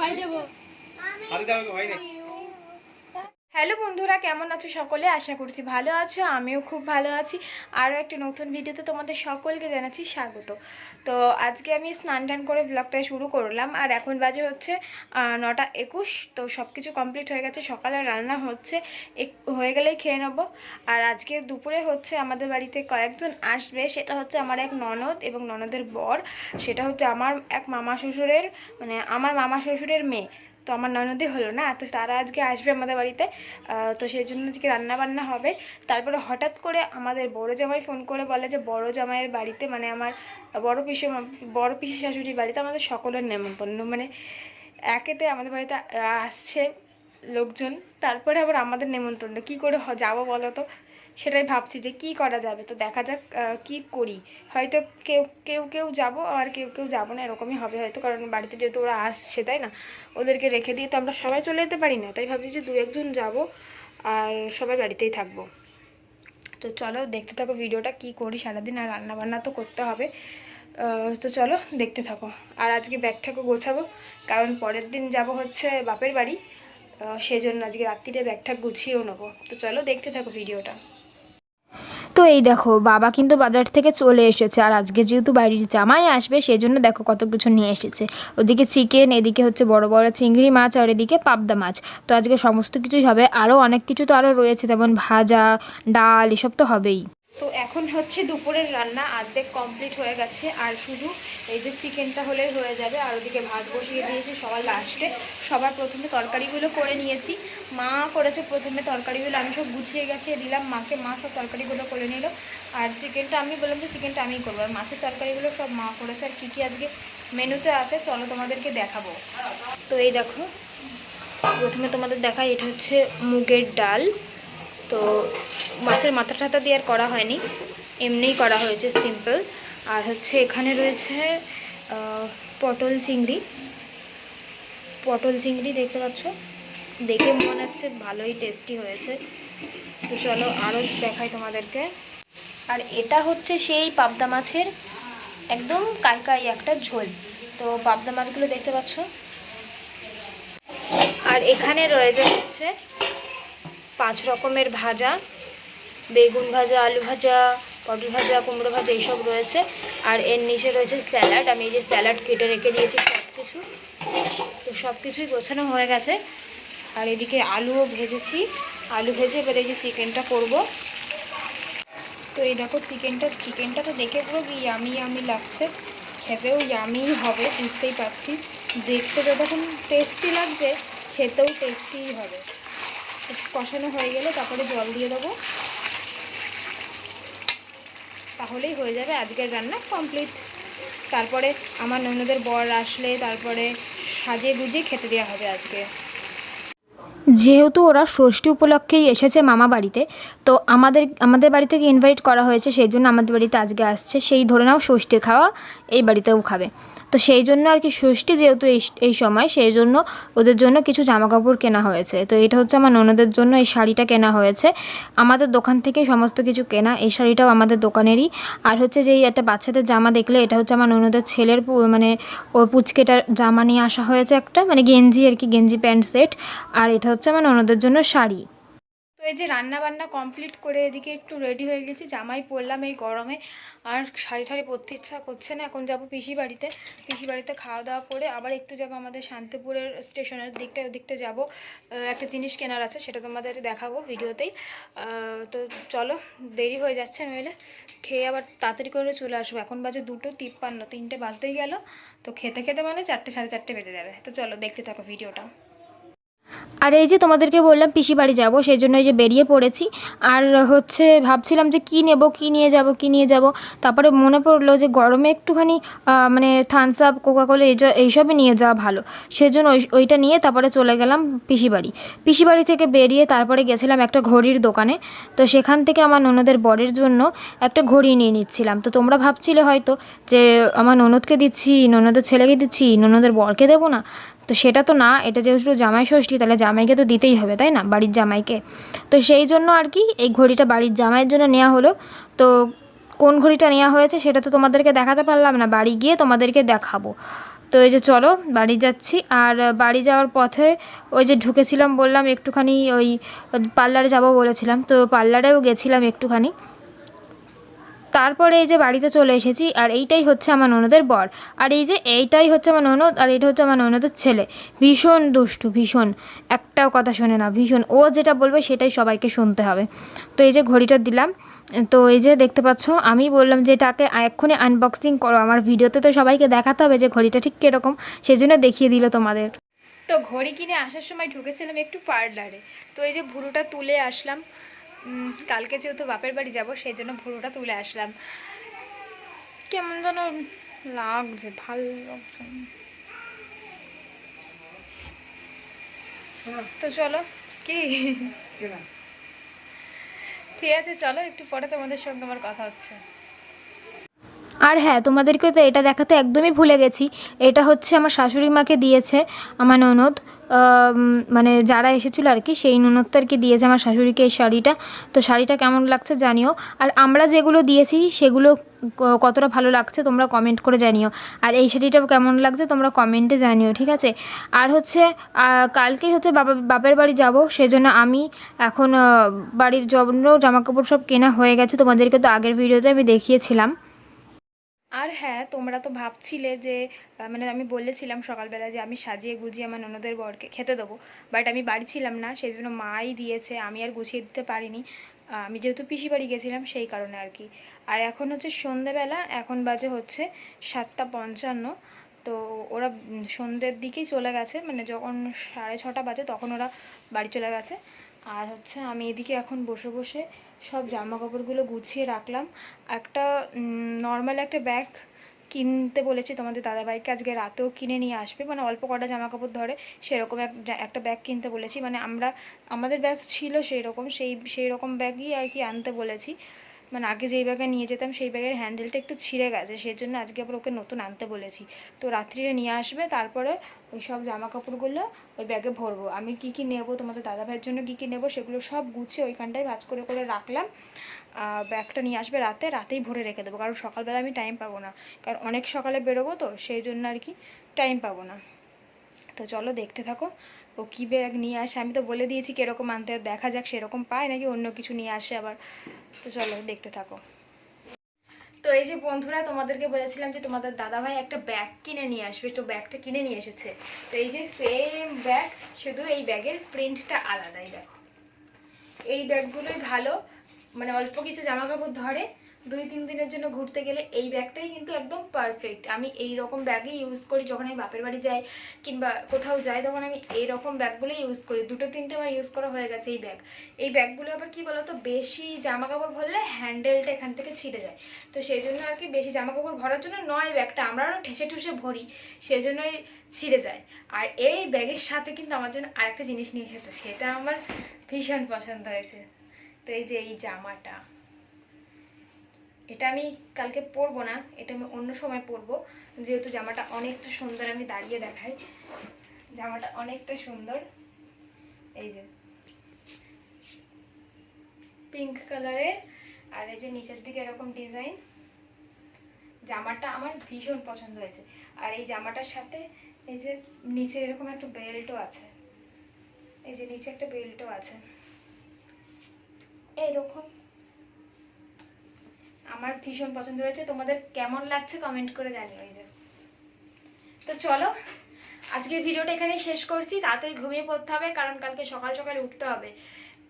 ভাই দেবো। হাতে দাও ভাই না হ্যালো বন্ধুরা, কেমন আছো সকলে? আশা করছি ভালো আছো, আমিও খুব ভালো আছি। আরও একটা নতুন ভিডিওতে তোমাদের সকলকে জানাচ্ছি স্বাগত। তো আজকে আমি স্নান টান করে ব্লগটা শুরু করলাম, আর এখন বাজে হচ্ছে নটা একুশ, তো সব কিছু কমপ্লিট হয়ে গেছে, সকালে রান্না হচ্ছে, এক- হয়ে গেলেই খেয়ে নেব। আর আজকে দুপুরে হচ্ছে আমাদের বাড়িতে কয়েকজন আসবে, সেটা হচ্ছে আমার এক ননদ এবং ননদের বর, সেটা হচ্ছে আমার এক মামা শ্বশুরের মানে আমার মামা শ্বশুরের মেয়ে। তো আমার ননদই হলো না, তো তারা আজকে আসবে আমাদের বাড়িতে তো সেই জন্য আজকে রান্না বান্না হবে। তারপরে হঠাৎ করে আমাদের বড় জামাই ফোন করে বলে যে, বড় জামাইয়ের বাড়িতে মানে আমার বড় পিসি বড় পিসি শাশুড়ির বাড়িতে আমাদের সকলের নেমন্তন্ন। মানে একেতে আমাদের বাড়িতে আসছে লোকজন, তারপরে আবার আমাদের নেমন্তন্ন। কি করে যাব বলো তো? সেটাই ভাবছি যে কি করা যাবে? তো দেখা যাক কি করি? হয়তো কেউ কেউ কেউ যাব আর কেউ কেউ যাব না, এরকমই হবে হয়তো, কারণ বাড়িতে যেহেতু ওরা আসছে, তাই না? ওদেরকে রেখে দিয়ে তো আমরা সবাই চলে যেতে পারি না, তাই ভাবছি যে দু একজন যাব আর সবাই বাড়িতেই থাকব। তো চলো, দেখতে থাকো ভিডিওটা, কি করি? সারাদিন আর রান্নাবান্না তো করতে হবে। তো চলো, দেখতে থাকো। আর আজকে ব্যাগটাকে গোছাবো, কারণ পরের দিন যাব হচ্ছে বাপের বাড়ি সেই জন্য আজকে রাত্রিরে ব্যাগটা গুছিয়েও নেব। তো চলো, দেখতে থাকো ভিডিওটা। তো এই দেখো, বাবা কিন্তু বাজার থেকে চলে এসেছে আর আজকে যেহেতু বাড়ির জামাই আসবে সেই জন্য দেখো কত কিছু নিয়ে এসেছে। ওদিকে চিকেন, এদিকে হচ্ছে বড় বড় চিংড়ি মাছ আর এদিকে পাবদা মাছ। তো আজকে সমস্ত কিছুই হবে আরও অনেক কিছু তো আরও রয়েছে, যেমন ভাজা, ডাল, এসব তো হবেই। তো এখন হচ্ছে দুপুরের রান্না অর্ধেক কমপ্লিট হয়ে গেছে, আর শুধু এই যে চিকেনটা হলে হয়ে যাবে, আর ওদিকে ভাত বসিয়ে দিয়েছি সবার লাস্টে। সবার প্রথমে তরকারিগুলো করে নিয়েছি। মা করেছে প্রথমে তরকারিগুলো, আমি সব গুছিয়ে গেছে, দিলাম মাকে, মা সব তরকারিগুলো করে নিল। আর চিকেনটা আমি বললাম যে চিকেনটা আমি করব, আর মাছের তরকারিগুলো সব মা করেছে, আর কী কী আজকে মেনুতে আছে চলো তোমাদেরকে দেখাবো। তো এই দেখো, প্রথমে তোমাদের দেখাই, এটা হচ্ছে মুগের ডাল। তো মাছের মাথা টাথা দিয়ে আর করা হয়নি, এমনিই করা হয়েছে সিম্পল আর হচ্ছে এখানে রয়েছে পটল চিংড়ি। পটল চিংড়ি দেখতে পাচ্ছ? দেখে মনে হচ্ছে ভালোই টেস্টি হয়েছে। তো চলো আরও দেখাই তোমাদেরকে। আর এটা হচ্ছে সেই পাবদা মাছের একদম কাইকাই একটা ঝোল। তো পাবদা মাছগুলো দেখতে পাচ্ছ? আর এখানে রয়েছে হচ্ছে পাঁচ রকমের ভাজা, বেগুন ভাজা, আলু ভাজা, পটল ভাজা, কুমড়ো ভাজা, এইসব রয়েছে। আর এর নিচে রয়েছে স্যালাড। আমি এই যে স্যালাড কেটে রেখে দিয়েছি সব কিছু তো সব কিছুই গোছানো হয়ে গেছে। আর এদিকে আলুও ভেজেছি। আলু ভেজে এবার এই যে চিকেনটা করব। তো এই দেখো চিকেনটা চিকেনটা তো দেখে পুরো ইয়ামি ইয়ামি লাগছে। খেতেও ইয়ামি হবে, বুঝতেই পারছি। দেখতে যতক্ষণ টেস্টি লাগছে, খেতেও টেস্টিই হবে। কষানো হয়ে গেলে তারপরে জল দিয়ে দেবো। তাহলেই হয়ে যাবে আজকের রান্না কমপ্লিট তারপরে আমার ননদের বর আসলে তারপরে সাজে গুজে খেতে দেওয়া হবে আজকে। যেহেতু ওরা ষষ্ঠী উপলক্ষেই এসেছে মামা বাড়িতে, তো আমাদের আমাদের বাড়ি থেকে ইনভাইট করা হয়েছে, সেই জন্য আমাদের বাড়িতে আজকে আসছে। সেই ধরে নাও ষষ্ঠীর খাওয়া এই বাড়িতেও খাবে। তো সেই জন্য আর কি ষষ্ঠী যেহেতু এই এই সময়, সেই জন্য ওদের জন্য কিছু জামা কাপড় কেনা হয়েছে। তো এটা হচ্ছে আমার ননদের জন্য এই শাড়িটা কেনা হয়েছে। আমাদের দোকান থেকেই সমস্ত কিছু কেনা, এই শাড়িটাও আমাদের দোকানেরই। আর হচ্ছে যে একটা বাচ্চাদের জামা দেখলে, এটা হচ্ছে আমার ননদের ছেলের মানে ও পুচকেটার জামা নিয়ে আসা হয়েছে একটা মানে গেঞ্জি আর কি, গেঞ্জি প্যান্ট সেট। আর এটা হচ্ছে আমার ননদের জন্য শাড়ি। তো এই যে রান্না বান্না কমপ্লিট করে এদিকে একটু রেডি হয়ে গেছি, জামাই পরলাম এই গরমে। আর শাড়ি ঠাড়ি পরতে ইচ্ছা করছে না, এখন যাব পিসি বাড়িতে। পিসি বাড়িতে খাওয়া দাওয়া করে আবার একটু যাব আমাদের শান্তিপুরের স্টেশনের দিকটা ওদিকটা যাব। একটা জিনিস কেনার আছে, সেটা তোমাদের দেখাবো ভিডিওতেই। তো চলো, দেরি হয়ে যাচ্ছে নইলে। খেয়ে আবার তাড়াতাড়ি করে চলে আসব। এখন বাজে দুটো তিপ্পান্ন, তিনটে বাজতেই গেল। তো খেতে খেতে মানে চারটে, সাড়ে চারটে বেজে যাবে। তো চলো, দেখতে থাকো ভিডিওটা। আর এই যে তোমাদেরকে বললাম পিসি বাড়ি যাব, সেই জন্য এই যে বেরিয়ে পড়েছি। আর হচ্ছে ভাবছিলাম যে কি নেব, কি নিয়ে যাব, কি নিয়ে যাব। তারপরে মনে পড়ল যে গরমে একটুখানি মানে থামস আপ কোকাকোলা এই এইসবই নিয়ে যাওয়া ভালো। সেজন্য ওই ওইটা নিয়ে তারপরে চলে গেলাম পিসি বাড়ি। পিসি বাড়ি থেকে বেরিয়ে তারপরে গেছিলাম একটা ঘড়ির দোকানে। তো সেখান থেকে আমার ননদের বরের জন্য একটা ঘড়ি নিয়ে নিচ্ছিলাম। তো তোমরা ভাবছিলে হয়তো যে, আমার ননদকে দিচ্ছি, ননদের ছেলেকে দিচ্ছি, ননদের বরকে দেবো না? তো সেটা তো না, এটা যেহেতু জামাই ষষ্ঠী, তাহলে জামাইকে তো দিতেই হবে, তাই না, বাড়ির জামাইকে? তো সেই জন্য আর কি, এই ঘড়িটা বাড়ির জামাইয়ের জন্য নেওয়া হলো। তো কোন ঘড়িটা নেওয়া হয়েছে সেটা তো তোমাদেরকে দেখাতে পারলাম না, বাড়ি গিয়ে তোমাদেরকে দেখাবো। তো এই যে চলো, বাড়ি যাচ্ছি, আর বাড়ি যাওয়ার পথে ওই যে ঢুকেছিলাম, বললাম একটুখানি ওই পার্লারে যাব বলেছিলাম, তো পার্লারেও গেছিলাম একটুখানি। তারপরে এই যে বাড়িতে চলে এসেছি, আর এইটাই হচ্ছে আমার ননদের বর। আর এই যে এইটাই হচ্ছে আমার ননদ, আর এইটা হচ্ছে আমার ননদের ছেলে। ভীষণ দুষ্টু, ভীষণ। একটাও কথা শোনে না, ভীষণ। ও যেটা বলবে সেটাই সবাইকে শুনতে হবে। তো এই যে ঘড়িটা দিলাম, তো এই যে দেখতে পাচ্ছ, আমি বললাম যে এটাকে এক্ষুনি আনবক্সিং করো। আমার ভিডিওতে তো সবাইকে দেখাতে হবে যে ঘড়িটা ঠিক কীরকম সেই জন্য দেখিয়ে দিল তোমাদের। তো ঘড়ি কিনে আসার সময় ঢুকেছিলাম একটু পার্লারে তো এই যে ভুরুটা তুলে আসলাম। কালকে যেহেতু বাপের বাড়ি যাব সেই জন্য ভুরুটা তুলে আসলাম। কেমন যেন লাগছে ভালো লাগছে। তো চলো কি? ঠিক আছে চলো একটু পরে তোমাদের সঙ্গে আমার কথা হচ্ছে। আর হ্যাঁ তোমাদেরকে তো এটা দেখাতে একদমই ভুলে গেছি। এটা হচ্ছে আমার শাশুড়ি মাকে দিয়েছে আমার ননদ। মানে যারা এসেছিল আর কি, সেই ননদটা আর কি দিয়েছে আমার শাশুড়িকে এই শাড়িটা। তো শাড়িটা কেমন লাগছে জানিও। আর আমরা যেগুলো দিয়েছি, সেগুলো কতটা ভালো লাগছে তোমরা কমেন্ট করে জানিও। আর এই শাড়িটাও কেমন লাগছে তোমরা কমেন্টে জানিও, ঠিক আছে? আর হচ্ছে কালকেই হচ্ছে বাবা, বাপের বাড়ি যাব, সেজন্য আমি এখন বাড়ির জন্য জামা কাপড় সব কেনা হয়ে গেছে। তোমাদেরকে তো আগের ভিডিওতে আমি দেখিয়েছিলাম। আর হ্যাঁ তোমরা তো ভাবছিলে যে মানে আমি বলেছিলাম সকালবেলা যে আমি সাজিয়ে গুজিয়ে আমার ননদের বরকে খেতে দেবো। বাট আমি বাড়ি ছিলাম না সেই জন্য মাই দিয়েছে, আমি আর গুছিয়ে দিতে পারিনি। আমি যেহেতু পিসি বাড়ি গেছিলাম, সেই কারণে আর কি। আর এখন হচ্ছে সন্ধেবেলা, এখন বাজে হচ্ছে সাতটা পঞ্চান্ন। তো ওরা সন্ধ্যের দিকেই চলে গেছে মানে যখন সাড়ে ছটা বাজে, তখন ওরা বাড়ি চলে গেছে। আর হচ্ছে আমি এদিকে এখন বসে বসে সব জামা কাপড়গুলো গুছিয়ে রাখলাম। একটা নর্মাল একটা ব্যাগ কিনতে বলেছি তোমাদের দাদাভাইকে, আজকে রাতেও কিনে নিয়ে আসবে। মানে অল্প কটা জামা কাপড় ধরে সেরকম এক, একটা ব্যাগ কিনতে বলেছি। মানে আমরা, আমাদের ব্যাগ ছিল সেই রকম সেই সেই রকম ব্যাগই আর কি আনতে বলেছি। মানে আগে যেই ব্যাগে নিয়ে যেতাম, সেই ব্যাগের হ্যান্ডেলটা একটু ছিঁড়ে গেছে। সেই জন্য আজকে আবার ওকে নতুন আনতে বলেছি। তো রাত্রিরে নিয়ে আসবে, তারপরে ওই সব জামা কাপড়গুলো ওই ব্যাগে ভরবো। আমি কি কি নেব, তোমাদের দাদা ভাইয়ের জন্য কি কি নেব, সেগুলো সব গুছিয়ে ওইখানটায় ভাজ করে করে রাখলাম। ব্যাগটা নিয়ে আসবে রাতে, রাতেই ভরে রেখে দেবো। কারণ সকালবেলা আমি টাইম পাবো না। কারণ অনেক সকালে বেরোবো তো, সেই জন্য আর কি টাইম পাবো না। তো চলো দেখতে থাকো। ও কী ব্যাগ নিয়ে আসে? আমি তো বলে দিয়েছি কীরকম আনতে দেখা যাক, সেরকম পায় নাকি অন্য কিছু নিয়ে আসে আবার। তো চলো দেখতে থাকো। তো এই যে বন্ধুরা, তোমাদেরকে বলেছিলাম যে তোমাদের দাদাভাই একটা ব্যাগ কিনে নিয়ে আসবে। তো ব্যাগটা কিনে নিয়ে এসেছে। তো এই যে সেম ব্যাগ শুধু এই ব্যাগের প্রিন্টটা আলাদাই, দেখো। এই ব্যাগগুলোই ভালো। মানে অল্প কিছু জামা কাপড় ধরে দুই, তিন দিনের জন্য ঘুরতে গেলে এই ব্যাগটাই কিন্তু একদম পারফেক্ট আমি এই রকম ব্যাগই ইউজ করি যখন আমি বাপের বাড়ি যাই কিংবা কোথাও যাই, তখন আমি এই রকম ব্যাগগুলোই ইউজ করি। দুটো, তিনটে আমার ইউজ করা হয়ে গেছে এই ব্যাগ। এই ব্যাগগুলো আবার কি বলতো, বেশি জামা কাপড় ভরলে হ্যান্ডেলটা এখান থেকে ছিঁড়ে যায়। তো সেই জন্য আর কি বেশি জামা কাপড় ভরার জন্য নয় ব্যাগটা। আমরা আরও ঠেসে ঠুসে ভরি, সেজন্যই ছিঁড়ে যায়। আর এই ব্যাগের সাথে কিন্তু আমার জন্য আরেকটা জিনিস নিয়ে এসেছে, সেটা আমার ভীষণ পছন্দ হয়েছে। তো এই যে এই জামাটা। এটা আমি কালকে পরবো না, এটা আমি অন্য সময় পরবো। যেহেতু জামাটা অনেকটা সুন্দর আমি দাঁড়িয়ে দেখাই। জামাটা অনেকটা সুন্দর। এই যে। পিঙ্ক কালারের আর এই যে নিচের দিকে এরকম ডিজাইন জামাটা আমার ভীষণ পছন্দ হয়েছে। আর এই জামাটার সাথে এই যে নিচে এরকম একটা বেল্টও আছে। এই যে নিচে একটা বেল্টও আছে। এইরকম। আমার ভীষণ পছন্দ হয়েছে। তোমাদের কেমন লাগছে কমেন্ট করে জানিও এই যে। তো চলো, আজকে ভিডিওটা এখানে শেষ করছি। তাড়াতাড়ি ঘুমিয়ে পড়তে হবে, কারণ কালকে সকাল সকাল উঠতে হবে।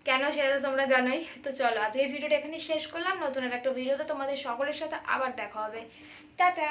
কেন সেটা তো তোমরা জানোই। তো চলো, আজকে ভিডিওটা এখানে শেষ করলাম। নতুন একটা ভিডিওতে তোমাদের সকলের সাথে আবার দেখা হবে। টাটা!